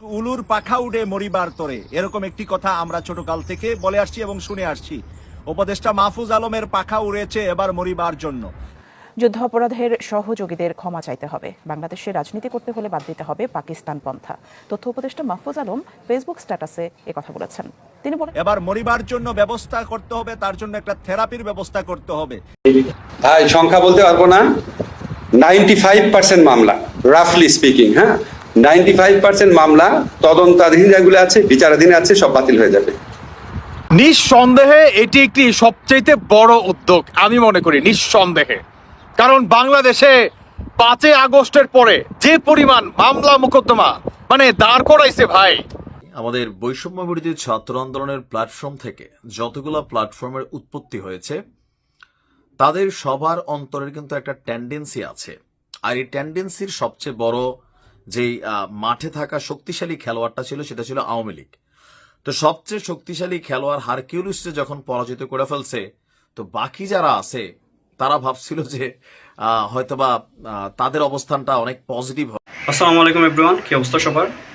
উলুর পাখা উড়ে মরিবার তরে। এরকম একটি কথা আমরা ছোটকাল থেকে বলে আসছি এবং শুনে আসছি। উপদেষ্টা মাহফুজ আলমের পাখা উড়েছে এবার মরিবার জন্য। যুদ্ধাপরাধের সহযোগীদের ক্ষমা চাইতে হবে। বাংলাদেশে রাজনীতি করতে হলে বাদ দিতে হবে পাকিস্তান পন্থা। তথ্য উপদেষ্টা মাহফুজ আলম ফেসবুক স্ট্যাটাসে এ কথা বলেছেন। তিনি বলেন এবার মরিবার জন্য ব্যবস্থা করতে হবে তার জন্য একটা থেরাপির ব্যবস্থা করতে হবে। ভাই সংখ্যা বলতে পারব না। নাইনটি ফাইভ পার্সেন্ট মামলা রাফলি স্পিকিং হ্যাঁ? নাইনটি ফাইভ পার্সেন্ট মামলা তদন্তাধীন যেগুলো আছে বিচারাধীন আছে সব বাতিল হয়ে যাবে। নিঃসন্দেহে এটি একটি সবচেয়ে বড় উদ্যোগ আমি মনে করি নিঃসন্দেহে। কারণ বাংলাদেশে পাঁচই আগস্টের পরে যে পরিমাণ মামলা মোকদ্দমা মানে দাঁড় করাইছে ভাই। আমাদের বৈষম্য বিরোধী ছাত্র আন্দোলনের প্ল্যাটফর্ম থেকে যতগুলো প্ল্যাটফর্মের উৎপত্তি হয়েছে তাদের সবার অন্তরের কিন্তু একটা টেন্ডেন্সি আছে। আর এই টেন্ডেন্সির সবচেয়ে বড় যেই মাঠে থাকা শক্তিশালী খেলোয়াড়টা ছিল সেটা ছিল আওয়ামী লীগ। তো সবচেয়ে শক্তিশালী খেলোয়াড় হারকিউলিসকে যখন পরাজিত করে ফেলছে, তো বাকি যারা আছে, তারা ভাবছিল যে হয়তোবা তাদের অবস্থানটা অনেক পজিটিভ আসসালামু আলাইকুম এভরিওয়ান কি অবস্থা সবার?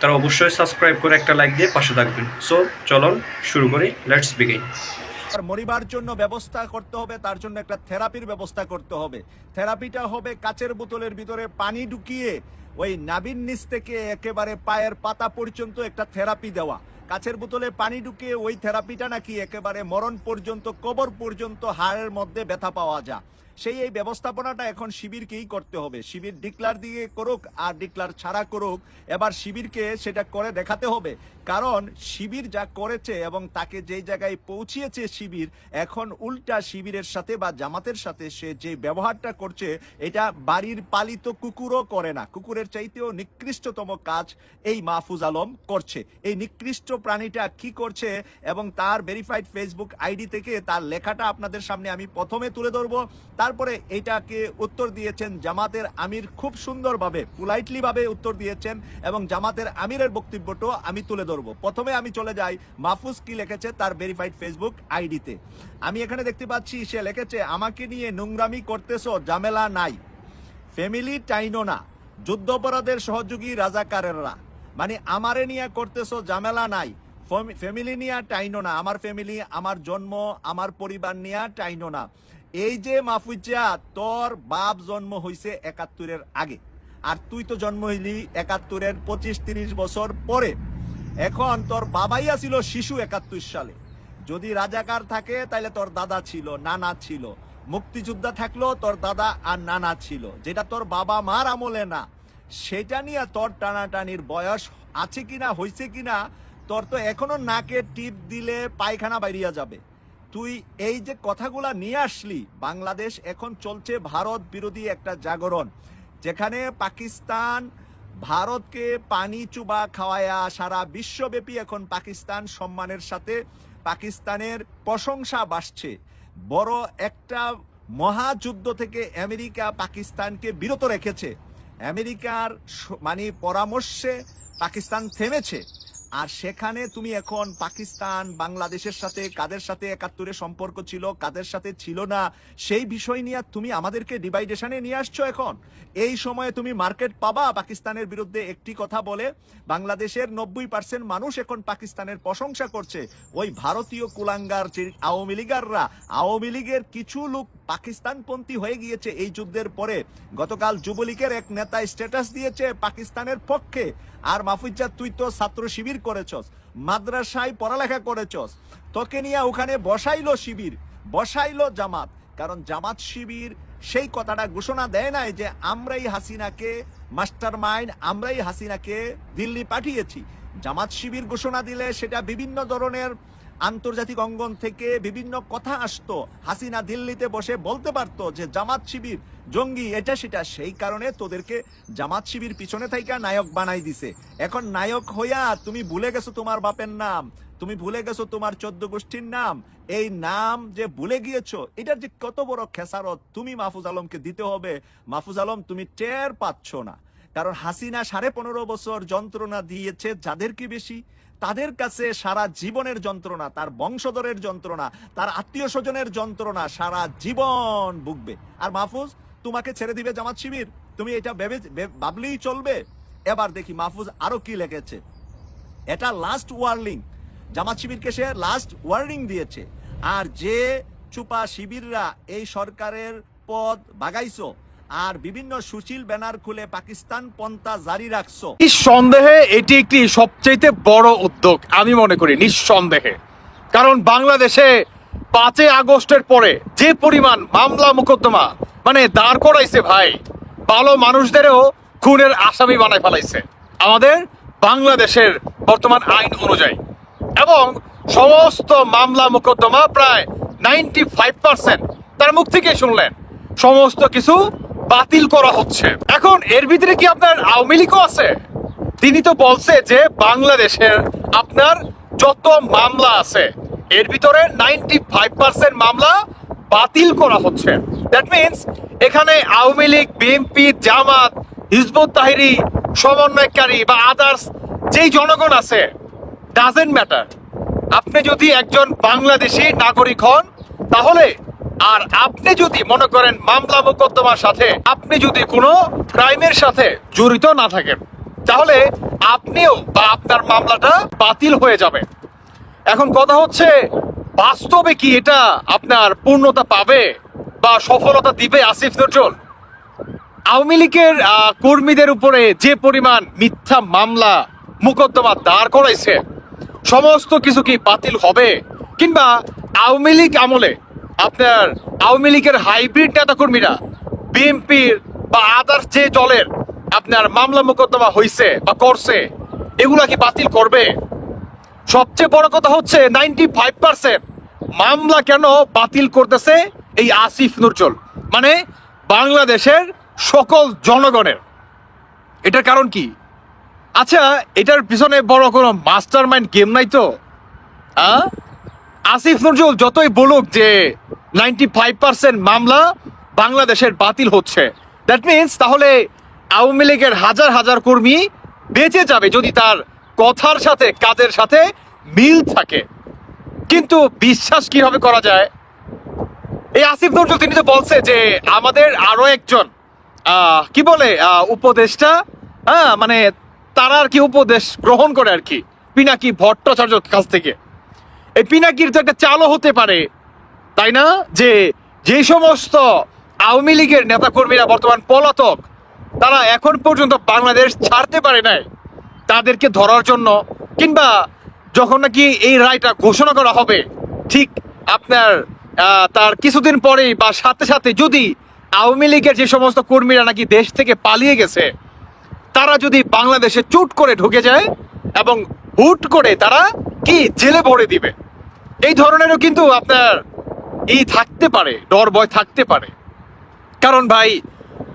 তারা অবশ্যই সাবস্ক্রাইব করে একটা লাইক দিয়ে পাশে থাকবেন। সো চলুন শুরু করি। লেটস বিগিন মরিবার জন্য ব্যবস্থা করতে হবে, তার জন্য একটা থেরাপির ব্যবস্থা করতে হবে। থেরাপিটা হবে কাচের বোতলের ভিতরে পানি ঢুকিয়ে ওই নাবিন নিচ থেকে একেবারে পায়ের পাতা পর্যন্ত একটা থেরাপি দেওয়া। কাচের বোতলে পানি ঢুকিয়ে ওই থেরাপিটা নাকি একেবারে মরণ পর্যন্ত, কবর পর্যন্ত, হাড়ের মধ্যে ব্যথা পাওয়া যায়। সেই এই ব্যবস্থাপনাটা এখন শিবিরকেই করতে হবে। শিবির ডিক্লার দিয়ে করুক আর ডিক্লার ছাড়া করুক, এবার শিবিরকে সেটা করে দেখাতে হবে। কারণ শিবির যা করেছে এবং তাকে যেই জায়গায় পৌঁছিয়েছে শিবির, এখন উল্টা শিবিরের সাথে বা জামাতের সাথে সে যে ব্যবহারটা করছে, এটা বাড়ির পালিত কুকুরও করে না। কুকুরের চাইতেও নিকৃষ্টতম কাজ এই মাহফুজ আলম করছে। এই নিকৃষ্ট প্রাণীটা কি করছে এবং তার ভেরিফাইড ফেসবুক আইডি থেকে তার লেখাটা আপনাদের সামনে আমি প্রথমে তুলে ধরবো। তারপরে এটাকে উত্তর দিয়েছেন জামাতের আমির খুব সুন্দরভাবে পোলাইটলি ভাবে উত্তর দিয়েছেন এবং জামাতের আমিরের বক্তব্যটাও আমি তুলে ধরবো। প্রথমে আমি চলে যাই মাহফুজ কি লিখেছে তার ভেরিফাইড ফেসবুক আইডিতে আমি এখানে দেখতে পাচ্ছি, সে লিখেছে, আমাকে নিয়ে নোংরামি করতেছো জামেলা নাই। ফ্যামিলি টাইনো না। যুদ্ধপরাধের সহযোগী রাজাকারেররা। মানে আমারে নিয়ে করতেছো জামেলা নাই। ফ্যামিলি নিয়ে টাইনো না। আমার ফ্যামিলি, আমার জন্ম, আমার পরিবার নিয়ে টাইনো না। এই যে মাহফুজা তোর বাপ জন্ম হইছে একাত্তরের আগে, আর তুই তো জন্ম হইলি একাত্তরের পঁচিশ তিরিশ বছর পরে। এখন তোর বাবাই ছিল শিশু একাত্তর সালে। যদি রাজাকার থাকে তাহলে তোর দাদা ছিল, নানা ছিল। মুক্তিযোদ্ধা থাকল তোর দাদা আর নানা ছিল, যেটা তোর বাবা মার আমলে না। সেটা নিয়ে তোর টানাটানির বয়স আছে কিনা হয়েছে কিনা, তোর তো এখনও নাকে টিপ দিলে পায়খানা বাইরিয়া যাবে। তুই এই যে কথাগুলা নিয়ে আসলি, বাংলাদেশ এখন চলছে ভারত বিরোধী একটা জাগরণ, যেখানে পাকিস্তান ভারতকে পানি চুবা খাওয়ায়া সারা বিশ্বব্যাপী এখন পাকিস্তান সম্মানের সাথে পাকিস্তানের প্রশংসা বাসছে বড় একটা মহাযুদ্ধ থেকে আমেরিকা পাকিস্তানকে বিরত রেখেছে। আমেরিকার মানে পরামর্শে পাকিস্তান থেমেছে। আর সেখানে তুমি এখন পাকিস্তান, বাংলাদেশের সাথে, কাদের সাথে একাত্তরে সম্পর্ক ছিল, কাদের সাথে ছিল না, সেই বিষয় নিয়ে তুমি আমাদেরকে ডিভাইডেশনে নিয়ে আসছো এখন। এই সময়ে তুমি মার্কেট পাবা পাকিস্তানের বিরুদ্ধে একটি কথা বলে, বাংলাদেশের নব্বই পার্সেন্ট মানুষ এখন পাকিস্তানের প্রশংসা করছে। ওই ভারতীয় কুলাঙ্গার আওয়ামী লীগাররা, আওয়ামী লীগের কিছু লোক পাকিস্তানপন্থী হয়ে গিয়েছে এই যুদ্ধের পরে। গতকাল যুবলীগের এক নেতা স্ট্যাটাস দিয়েছে পাকিস্তানের পক্ষে। আর মাহফুজ্জা তুই তো ছাত্র শিবির করেছস, মাদ্রাসায় পড়ালেখা করেছস। তোকে নিয়ে ওখানে বসাইলো শিবির, বসাইলো জামাত। কারণ জামাত শিবির সেই কথাটা ঘোষণা দেয় নাই যে, আমরাই হাসিনাকে মাস্টার মাইন্ড আমরাই হাসিনাকে দিল্লি পাঠিয়েছি। জামাত শিবির ঘোষণা দিলে সেটা বিভিন্ন ধরনের আন্তর্জাতিক অঙ্গন থেকে বিভিন্ন কথা আসতো। হাসিনা দিল্লিতে বসে বলতে পারতো যে, জামাত শিবির, জঙ্গি এটা সেটা, সেই কারণে তোদেরকে জামাত শিবির পিছনে থাইকা নায়ক বানাই দিছে। এখন নায়ক হইয়া তুমি ভুলে গেছো তোমার বাপের নাম, তুমি ভুলে গেছো তোমার চোদ্দ গোষ্ঠীর নাম। এই নাম যে ভুলে গিয়েছো এটার যে কত বড় খেসারত, তুমি মাহফুজ আলমকে দিতে হবে। মাহফুজ আলম, তুমি টের পাচ্ছ না। কারণ হাসিনা সাড়ে পনেরো বছর যন্ত্রণা দিয়েছে যাদেরকে বেশি? তাদের কাছে সারা জীবনের যন্ত্রণা, তার বংশধরের যন্ত্রণা, তার আত্মীয় স্বজনের যন্ত্রণা সারা জীবন ভুগবে। আর মাহফুজ, তোমাকে ছেড়ে দিবে জামাত শিবির। তুমি এটা ভেবে ভাবলেই চলবে। এবার দেখি মাহফুজ আরও কি লিখেছে। এটা লাস্ট ওয়ার্নিং জামাত শিবিরকে সে লাস্ট ওয়ার্নিং দিয়েছে। আর যে চুপা শিবিররা এই সরকারের পদ বাগাইছো আর বিভিন্ন সুশীল ব্যানার খুলে পাকিস্তান পন্থা জারি রাখছো। নিঃসন্দেহে এটি একটি সবচেয়ে বড় উদ্যোগ, আমি মনে করি, নিঃসন্দেহে। কারণ বাংলাদেশে পাঁচই আগস্টের পরে যে পরিমাণ মামলা মোকদ্দমা মানে দাঁড় করাইছে ভাই, ভালো মানুষদেরও খুনের আসামি বানায় ফেলাইছে। আমাদের বাংলাদেশের বর্তমান আইন অনুযায়ী। এবং সমস্ত মামলা মোকদ্দমা প্রায় নাইনটি ফাইভ পার্সেন্ট তার মুখ থেকে শুনলেন, সমস্ত কিছু বাতিল করা হচ্ছে। এখন এর ভিতরে কি আপনার আওয়ামী লীগও আছে? তিনি তো বলছে যে বাংলাদেশের আপনার যত মামলা আছে, এর ভিতরে নাইনটি ফাইভ পার্সেন্ট মামলা বাতিল করা হচ্ছে। দ্যাট মিনস এখানে আওয়ামী লীগ, বিএনপি, জামাত, হিজবুত তাহিরি, সমন্বয়কারী বা আদার্স যেই জনগণ আছে ডাজেন্ট ম্যাটার আপনি যদি একজন বাংলাদেশি নাগরিক হন, তাহলে আর আপনি যদি মনে করেন মামলা মোকদ্দমার সাথে আপনি যদি কোনো ক্রাইমের সাথে জড়িত না থাকেন, তাহলে আপনিও বা আপনার মামলাটা বাতিল হয়ে যাবে। এখন কথা হচ্ছে, বাস্তবে কি এটা আপনার পূর্ণতা পাবে বা সফলতা দিবে আসিফ নজরুল? আওয়ামী লীগের কর্মীদের উপরে যে পরিমাণ মিথ্যা মামলা মোকদ্দমা দাঁড় করাইছে, সমস্ত কিছু কি বাতিল হবে? কিংবা আওয়ামী লীগ আমলে আপনার আওয়ামী লীগের হাইব্রিড নেতাকর্মীরা, বিএনপির বা আদার্স যে দলের আপনার মামলা মোকদ্দমা হইছে বা করছে, এগুলা কি বাতিল করবে? সবচেয়ে বড় কথা হচ্ছে নাইনটি ফাইভ পার্সেন্ট মামলা কেন বাতিল করতেছে এই আসিফ নজরুল? মানে বাংলাদেশের সকল জনগণের। এটার কারণ কি? আচ্ছা এটার পিছনে বড় কোনো মাস্টার মাইন্ড গেম নাই তো? আসিফ নজরুল যতই বলুক যে নাইনটি ফাইভ পার্সেন্ট মামলা বাংলাদেশের বাতিল হচ্ছে। দ্যাট মিনস তাহলে আওয়ামী লীগের হাজার হাজার কর্মী বেঁচে যাবে যদি তার কথার সাথে, কাজের সাথে মিল থাকে। কিন্তু বিশ্বাস কীভাবে করা যায়? এই আসিফ নজরুল, তিনি তো বলছে যে আমাদের আরও একজন কি বলে উপদেশটা হ্যাঁ মানে তারা আর কি উপদেশ গ্রহণ করে আর কি, পিনাকি ভট্টাচার্যর কাছ থেকে। এই পিনাকির তো একটা চালও হতে পারে। তাই না? যে যে সমস্ত আওয়ামী লীগের নেতাকর্মীরা বর্তমান পলাতক, তারা এখন পর্যন্ত বাংলাদেশ ছাড়তে পারে নাই। তাদেরকে ধরার জন্য কিংবা যখন নাকি এই রায়টা ঘোষণা করা হবে, ঠিক আপনার তার কিছুদিন পরেই বা সাথে সাথে যদি আওয়ামী লীগের যে সমস্ত কর্মীরা নাকি দেশ থেকে পালিয়ে গেছে, তারা যদি বাংলাদেশে চুট করে ঢুকে যায় এবং হুট করে তারা কি জেলে ভরে দিবে? এই ধরনেরও কিন্তু আপনার এই থাকতে পারে ডর ভয় থাকতে পারে। কারণ ভাই,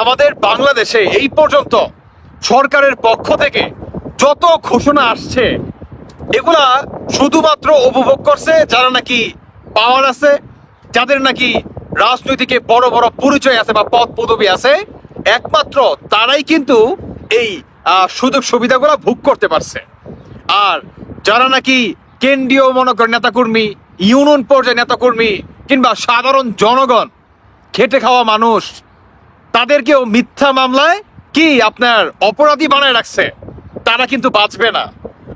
আমাদের বাংলাদেশে এই পর্যন্ত সরকারের পক্ষ থেকে যত ঘোষণা আসছে, এগুলা শুধুমাত্র উপভোগ করছে যারা নাকি পাওয়ার আছে, যাদের নাকি রাজনৈতিকে বড় বড় পরিচয় আছে বা পদ পদবি আছে, একমাত্র তারাই কিন্তু এই সুযোগ সুবিধাগুলো ভোগ করতে পারছে। আর যারা নাকি কেন্দ্রীয় মনে করেন নেতাকর্মী, ইউনিয়ন পর্যায়ে নেতাকর্মী কিংবা সাধারণ জনগণ, খেটে খাওয়া মানুষ, তাদেরকেও মিথ্যা মামলায় কি আপনার অপরাধী বানায় রাখছে, তারা কিন্তু বাঁচবে না।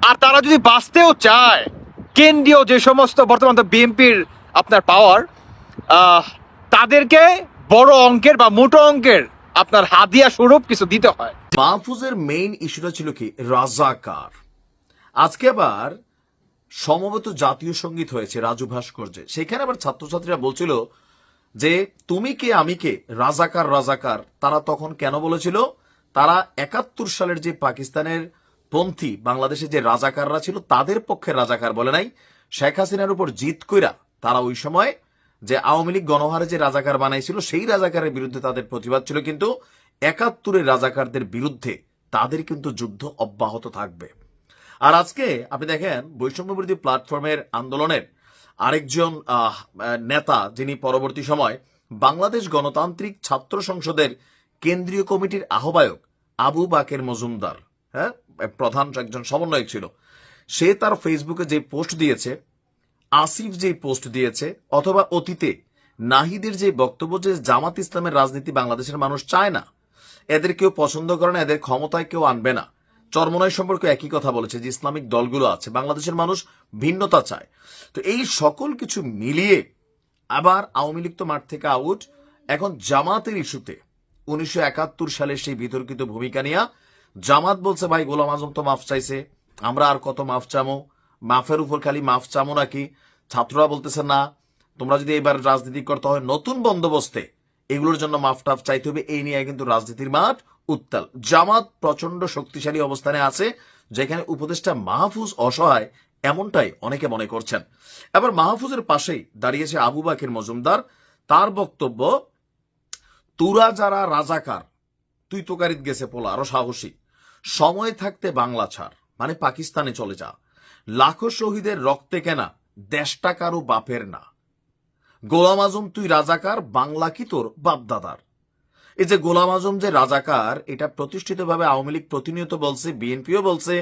আর তারা যদি বাঁচতেও চায়, কেন্দ্রীয় যে সমস্ত বর্তমান বিএনপির আপনার পাওয়ার তাদেরকে বড় অঙ্কের বা মোটো অঙ্কের আপনার হাদিয়া স্বরূপ কিছু দিতে হয়। মাহফুজের মেইন ইস্যুটা ছিল কি? রাজাকার। আজকে আবার সমবেত জাতীয় সংগীত হয়েছে রাজু ভাস্কর্যে সেখানে আবার ছাত্রছাত্রীরা বলছিল যে, তুমি কে, আমি কে? রাজাকার রাজাকার। তারা তখন কেন বলেছিল? তারা একাত্তর সালের যে পাকিস্তানের পন্থী বাংলাদেশে যে রাজাকাররা ছিল, তাদের পক্ষে রাজাকার বলে নাই। শেখ হাসিনার উপর জিত কইরা তারা ওই সময় যে আওয়ামী লীগ গণহারে যে রাজাকার বানাইছিল, সেই রাজাকারের বিরুদ্ধে তাদের প্রতিবাদ ছিল। কিন্তু একাত্তরের রাজাকারদের বিরুদ্ধে তাদের কিন্তু যুদ্ধ অব্যাহত থাকবে। আর আজকে আপনি দেখেন বৈষম্য বিরোধী প্ল্যাটফর্মের আন্দোলনের আরেকজন নেতা যিনি পরবর্তী সময় বাংলাদেশ গণতান্ত্রিক ছাত্র সংসদের কেন্দ্রীয় কমিটির আহ্বায়ক আবু বাকের মজুমদার হ্যাঁ? প্রধান একজন সমন্বয়ক ছিল। সে তার ফেসবুকে যে পোস্ট দিয়েছে, আসিফ যে পোস্ট দিয়েছে, অথবা অতীতে নাহিদের যে বক্তব্য যে জামাত ইসলামের রাজনীতি বাংলাদেশের মানুষ চায় না, এদের কেউ পছন্দ করে না, এদের ক্ষমতায় কেউ আনবে না। চরমনয় সম্পর্কে একই কথা বলেছে যে ইসলামিক দলগুলো আছে, বাংলাদেশের মানুষ ভিন্নতা চায়। তো এই সকল কিছু মিলিয়ে আবার আওয়ামী লীগ তো মাঠ থেকে আউট এখন জামাতের ইস্যুতে উনিশশো একাত্তর সালের সেই বিতর্কিত ভূমিকা নিয়ে জামাত বলছে, ভাই, গোলাম আজম তো মাফ চাইছে, আমরা আর কত মাফ চামো? মাফের উপর খালি মাফ চামো নাকি? ছাত্ররা বলতেছে, না, তোমরা যদি এবার রাজনীতি করতে হয় নতুন বন্দোবস্তে এগুলোর জন্য মাফ টাফ চাইতে হবে। এই নিয়ে কিন্তু রাজনীতির মাঠ উত্তাল। জামাত প্রচণ্ড শক্তিশালী অবস্থানে আছে, যেখানে উপদেষ্টা মাহফুজ অসহায় এমনটাই অনেকে মনে করছেন। এবার মাহফুজের পাশেই দাঁড়িয়েছে আবু বাকের মজুমদার। তার বক্তব্য, তুরা যারা রাজাকার, তুই তোকারিত গেছে পোলা, আরও সাহসী। সময় থাকতে বাংলা ছাড় মানে পাকিস্তানে চলে যা। লাখো শহীদের রক্তে কেনা, দেশটা কারও বাপের না। গোলাম আজম, তুই রাজাকার, বাংলা কি তোর বাপদাদার? এই যে গোলাম আজম যে রাজাকার, এটা প্রতিষ্ঠিতভাবে আওয়ামী লীগ প্রতিনিয়ত বলছে, বিএনপিও বলছে